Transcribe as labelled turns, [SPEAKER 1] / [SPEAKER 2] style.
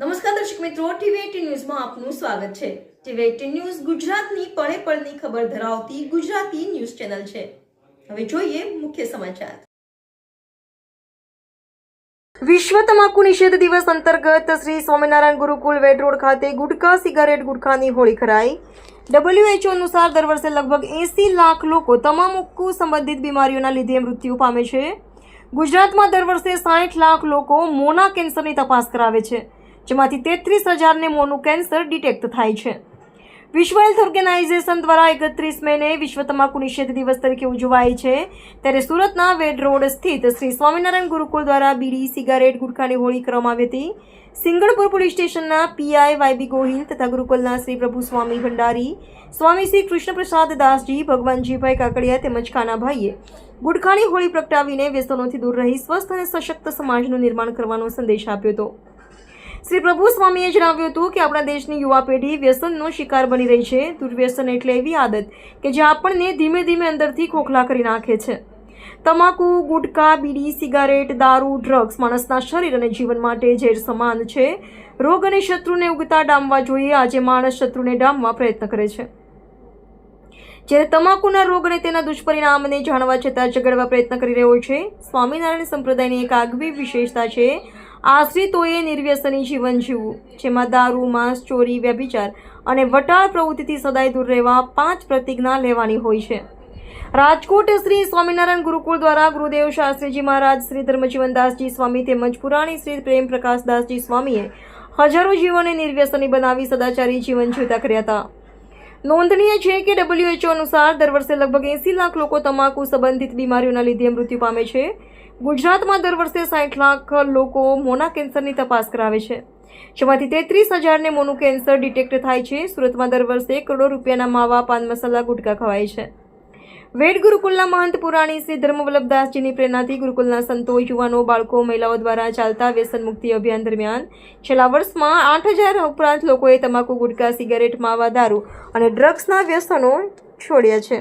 [SPEAKER 1] નમસ્કાર દર્શક મિત્રો ટીવી એટીન ન્યૂઝમાં આપનું સ્વાગત છે. ટીવી એટીન ન્યૂઝ ગુજરાતની પળે પળની ખબર ધરાવતી ગુજરાતી ન્યૂઝ ચેનલ છે. હવે જોઈએ મુખ્ય સમાચાર. વિશ્વ તમાકુ નિષેધ દિવસ અંતર્ગત શ્રી સ્વામિનારાયણ ગુરુકુલ વેડ રોડ ખાતે ગુટખા સિગારેટ ગુટખાની હોળી ખરાઈ. ડબલ્યુએચઓ અનુસાર દર વર્ષે લગભગ એંસી લાખ લોકો તમાકુ સંબંધિત બીમારીઓના લીધે મૃત્યુ પામે છે. ગુજરાતમાં દર વર્ષે સાઠ લાખ લોકો મોના કેન્સરની તપાસ કરાવે છે. જેમાંથી તેત્રીસ હજારને મોનું કેન્સર ડિટેક્ટ થાય છે. વિશ્વ હેલ્થ ઓર્ગેનાઇઝેશન દ્વારા એકત્રીસ મેને વિશ્વ તમાકુ નિષેધ દિવસ તરીકે ઉજવાય છે. ત્યારે સુરતના વેડ રોડ સ્થિત શ્રી સ્વામિનારાયણ ગુરુકુળ દ્વારા બીડી, સિગારેટ, ગુટખાની હોળી કરવામાં આવી હતી. સિંગણપુર પોલીસ સ્ટેશનના પીઆઈ વાયબી ગોહિલ તથા ગુરુકુલના શ્રી પ્રભુ સ્વામી ભંડારી, સ્વામી શ્રી કૃષ્ણપ્રસાદ દાસજી, ભગવાનજીભાઈ કાકડિયા તેમજ કાનાભાઈએ ગુટખાની હોળી પ્રગટાવીને વ્યસનોથી દૂર રહી સ્વસ્થ અને સશક્ત સમાજનું નિર્માણ કરવાનો સંદેશ આપ્યો હતો. શ્રી પ્રભુ સ્વામીએ જણાવ્યું હતું કે આપણા દેશની યુવા પેઢી વ્યસનનો શિકાર બની રહી છે. દુર્વ્યસન એટલે એવી આદત કે જે આપણને ધીમે ધીમે અંદરથી ખોખલા કરી નાખે છે. તમાકુ, ગુટકા, બીડી, સિગારેટ, દારૂ ડ્રગ્સ માણસના શરીર અને જીવન માટે ઝેર સમાન છે. રોગ અને શત્રુને ઉગતા ડામવા જોઈએ. આજે માણસ શત્રુને ડામવા પ્રયત્ન કરે છે. જ્યારે તમાકુના રોગ અને તેના દુષ્પરિણામને જાણવા છતાં ઝઘડવા પ્રયત્ન કરી રહ્યો છે, સ્વામિનારાયણ સંપ્રદાયની એક આગવી વિશેષતા છે આશ્રિતોએ નિર્વ્યસની જીવન જીવવું, જેમાં દારૂ, માંસ, ચોરી, વ્યભિચાર અને વટાળ પ્રવૃત્તિથી સદાય દૂર રહેવા પાંચ પ્રતિજ્ઞા લેવાની હોય છે. રાજકોટ શ્રી સ્વામિનારાયણ ગુરુકુળ દ્વારા ગુરુદેવ શાસ્ત્રીજી મહારાજ શ્રી ધર્મજીવનદાસજી સ્વામી તેમજ પુરાણી શ્રી પ્રેમ પ્રકાશદાસજી સ્વામીએ હજારો જીવોને નિર્વ્યસની બનાવી સદાચારી જીવન જીવતા કર્યા હતા. નોંધનીય છે કે ડબલ્યુએચઓ અનુસાર દર વર્ષે લગભગ એંસી લાખ લોકો તમાકુ સંબંધિત બીમારીઓના લીધે મૃત્યુ પામે છે. ગુજરાતમાં દર વર્ષે સાઠ લાખ લોકો મોના કેન્સરની તપાસ કરાવે છે. જેમાંથી તેત્રીસ હજારને મોનું કેન્સર ડિટેક્ટ થાય છે. સુરતમાં દર વર્ષે કરોડો રૂપિયાના માવા, પાન મસાલા, ગુટકા ખવાય છે. વેદ ગુરુકુલના મહંત પુરાણી શ્રી ધર્મવલ્લભદાસજીની પ્રેરણાથી ગુરુકુલના સંતો, યુવાનો, બાળકો, મહિલાઓ દ્વારા ચાલતા વ્યસન મુક્તિ અભિયાન દરમિયાન છેલ્લા વર્ષમાં આઠ હજાર ઉપરાંત લોકોએ તમાકુ, ગુટકા, સિગારેટ, માવા, દારૂ અને ડ્રગ્સના વ્યસનો છોડ્યા છે.